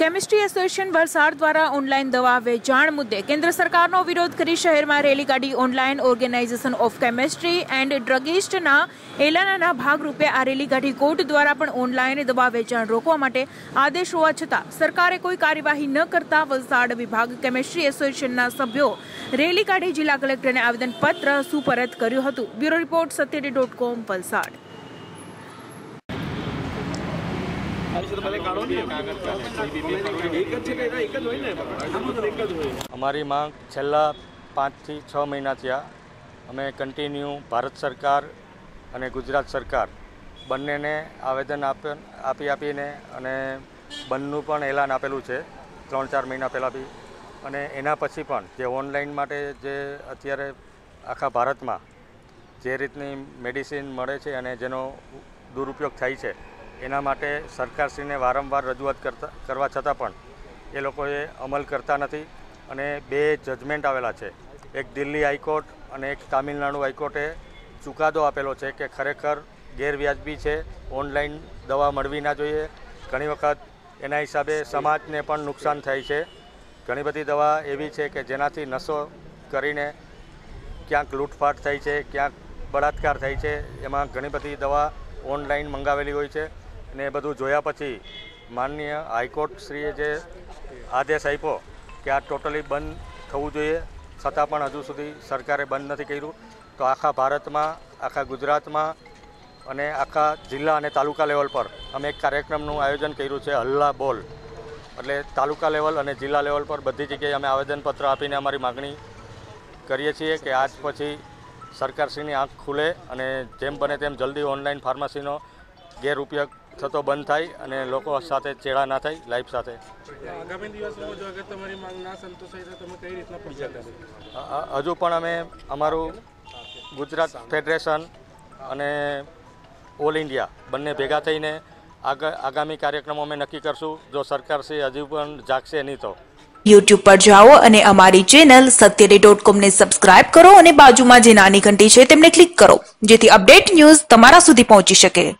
Chemistry association Valsad દ્વારા online દવા વેચાણ મુદ્દે કેન્દ્ર સરકારનો વિરોધ કરી શહેરમાં રેલી કાઢી online organization of chemistry and ડ્રગિસ્ટના એલાનાના ભાગરૂપે આ રેલી કાઢી કોર્ટ દ્વારા પણ ઓનલાઈન દવા વેચાણ રોકવા માટે આદેશ હોવા છતાં સરકારે કોઈ કાર્યવાહી ન કરતા વલસાડ વિભાગ કેમિસ્ટ્રી એસોસિએશનના સભ્યો રેલી કાઢી જિલ્લા કલેક્ટરને આવેદનપત્ર સુપરત કર્યું હતું. Bureau report સત્યડી dot com Valsad એક જ છે ને એના એક જ હોય ને આમાં તો એક જ હોય અમારી માંગ છેલ્લા પાંચથી છ મહિના થયા. અમે કન્ટિન્યુ ભારત સરકાર અને ગુજરાત સરકાર બંનેને આવેદન આપી આપીને અને બંધનું પણ એલાન આપેલું છે, ત્રણ ચાર મહિના પહેલાં બી. અને એના પછી પણ જે ઓનલાઈન માટે જે અત્યારે આખા ભારતમાં જે રીતની મેડિસિન મળે છે અને જેનો દુરુપયોગ થાય છે એના માટે સરકારશ્રીને વારંવાર રજૂઆત કરતા કરવા છતાં પણ એ લોકોએ અમલ કરતા નથી અને બે જજમેન્ટ આવેલા છે. એક દિલ્હી હાઈકોર્ટ અને એક તામિલનાડુ હાઈકોર્ટે ચુકાદો આપેલો છે કે ખરેખર ગેરવ્યાજબી છે, ઓનલાઈન દવા મળવી ના જોઈએ. ઘણી વખત એના હિસાબે સમાજને પણ નુકસાન થાય છે. ઘણી બધી દવા એવી છે કે જેનાથી નશો કરીને ક્યાંક લૂંટફાટ થાય છે, ક્યાંક બળાત્કાર થાય છે. એમાં ઘણી બધી દવા ઓનલાઈન મંગાવેલી હોય છે. અને એ બધું જોયા પછી માનનીય હાઈકોર્ટશ્રીએ જે આદેશ આપ્યો કે આ ટોટલી બંધ થવું જોઈએ, છતાં પણ હજુ સુધી સરકારે બંધ નથી કર્યું, તો આખા ભારતમાં, આખા ગુજરાતમાં અને આખા જિલ્લા અને તાલુકા લેવલ પર અમે એક કાર્યક્રમનું આયોજન કર્યું છે, હલ્લા બોલ. એટલે તાલુકા લેવલ અને જિલ્લા લેવલ પર બધી જગ્યાએ અમે આવેદનપત્ર આપીને અમારી માગણી કરીએ છીએ કે આજ પછી સરકારશ્રીની આંખ ખુલે અને જેમ બને તેમ જલ્દી ઓનલાઈન ફાર્મસીનો ગેરઉપયોગ થતો બંધ થાય અને લોકો સાથે ચેડા ના થાય લાઈફ સાથે. આગામી દિવસોમાં જો અગર તમારી માંગ ના સંતોષાય તો તમે કઈ રીતના પગલાં લેશો અ- અ- હજુ પણ અમે અમારું ગુજરાત ફેડરેશન અને ઓલ ઇન્ડિયા બંને ભેગા થઈને આગ- આગામી કાર્યક્રમો અમે નક્કી કરશું. જો સરકારશ્રી હજુ પણ જાગશે નહીં તો. યુટ્યુબ પર જાઓ અને અમારી ચેનલ સત્યડે ડોટ કોમને સબસ્ક્રાઇબ કરો અને બાજુમાં જે નાની ઘંટી છે તેમને ક્લિક કરો જેથી અપડેટ ન્યૂઝ તમારા સુધી પહોંચી શકે.